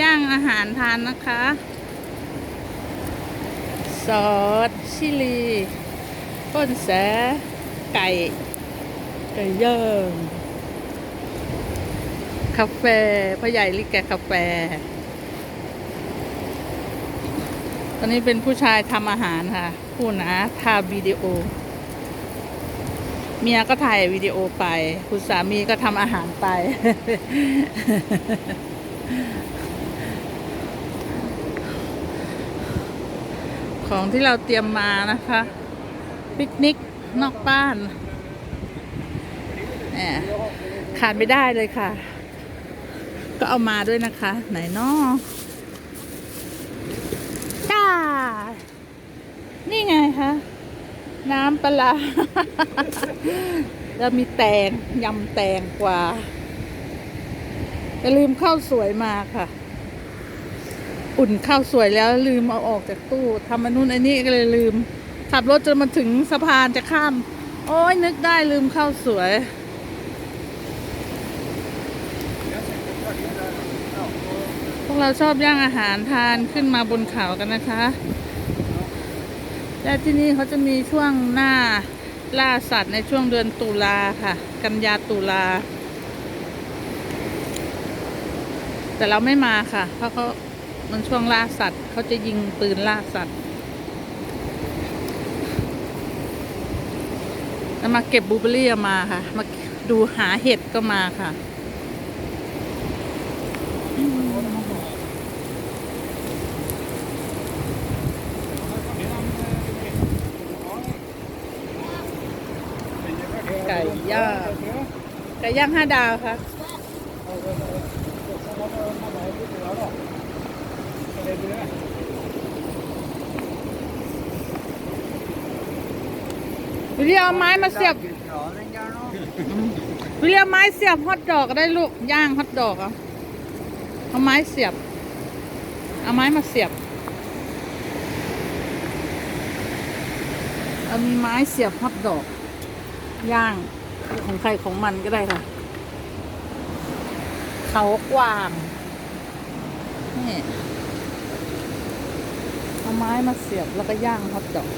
ย่างอาหารทานนะคะ ซอสชิลีต้นแสไก่ ไก่ย่างกาแฟพ่อใหญ่ลิกแกกาแฟ ตอนนี้เป็นผู้ชายทำอาหารค่ะ ผู้นะถ่ายวิดีโอ เมียก็ถ่ายวิดีโอไป คุณสามีก็ทำอาหารไป ของที่เราเตรียมมานะคะปิกนิกนอกบ้านแหมขาดไม่ได้เลยค่ะ ก็เอามาด้วยนะคะ ไหนนอจ้า นี่ไงคะน้ำปลาร้าแล้วมีแตงยำแตงกว่าอย่าลืมข้าวสวยมาค่ะ อุ่นข้าวสวยแล้วลืมเอาออกจากตู้ทำมันนู่นอันนี้ก็เลยลืม ขับรถจนมาถึงสะพานจะข้าม โอ้ยนึกได้ลืมข้าวสวย พวกเราชอบย่างอาหารทานขึ้นมาบนเขากันนะคะและที่นี่เขาจะมีช่วงหน้าล่าสัตว์ในช่วงเดือนตุลาค่ะ กันยาตุลา แต่เราไม่มาค่ะ เพราะเขา มันช่วงล่าสัตว์เขาจะยิงปืนล่าสัตว์แล้วมาเก็บบูเบอรี่มาค่ะ มาดูหาเห็ดก็มาค่ะไก่ย่างไก่ย่างห้าดาวค่ะ วิลเลียมเอาไม้มาเสียบวิลเลียมไม้เสียบฮอตดอกก็ได้ลูกย่างฮอตดอกเอาเอาไม้เสียบ เอาไม้มาเสียบเอามีไม้เสียบฮอตดอก ย่างของใครของมันก็ได้ค่ะ เขากว้างนี่ เอาไม้มาเสียบแล้วก็ย่างฮอตดอก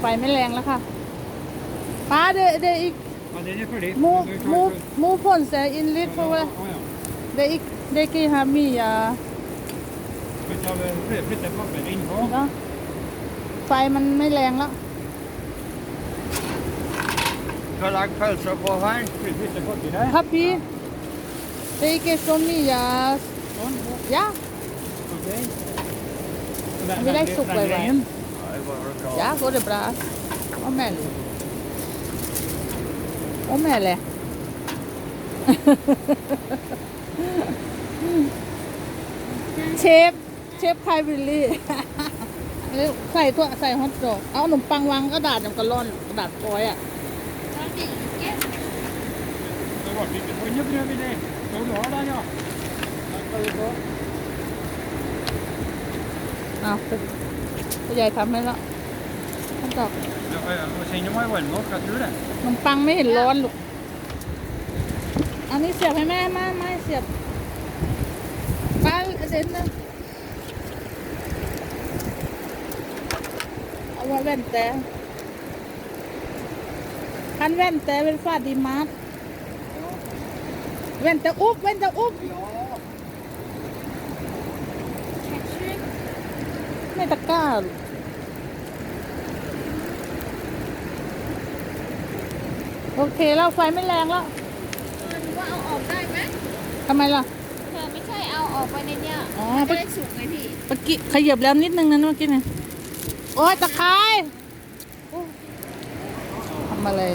ไฟไม่แรงแล้วค่ะป้าเดเดอีก Ja, den är färdig. มู Den är klar มู för- มูพ่นแสอินลิทเพราะว่า Ja, ja. เดอีกเดกีฮามีอะ Flytta över- flytta pappret in på. เนาะไฟมันไม่แรงแล้ว Ska ha lagt pölser på här. Flytta pappret där. พับพี่เดกีโซมีอะ Sån. ยะ Okej. Vi lägger sopa i grejen. Ja, det är bara att dra. ยะ går det bra โอ้แม่เลยโอ้แม่เลยเชฟเชฟไพวิลลี่แล้วใส่ตัวใส่ฮอตดอกเอาขนมปังวางกระดาษอย่างกระล่อนกระดาษฟอยล์อะ Det var lite tunga bredvid dig. Ska du ha den ja? Den ska du få. เอาผู้ใหญ่ทำให้แล้วฮอตดอก Ja, ja, och sen har jag väl mockat ur det. ขนมปังไม่เห็นร้อนลูก อันนี้เสียบให้แม่มาไม่เสียบป้าเด็นนะเอาไว้แว่นแต่ คันแว่นแต่เป็นฟ้าดีมาร์ทแว่นแต่อุ๊บแว่นแต่อุ๊บไม่ตะกร้าลูกโอเคแล้วไฟไม่แรงแล้วหรือว่าเอาออกได้ไหมทำไมล่ะเธอไม่ใช่เอาออกไปในเนี้ยอ๋อมันจะได้สุกไงพี่เมื่อกี้ขยับแล้วนิดนึงนะเมื่อกี้นะโอ้ยตะไคร้โอ้ malai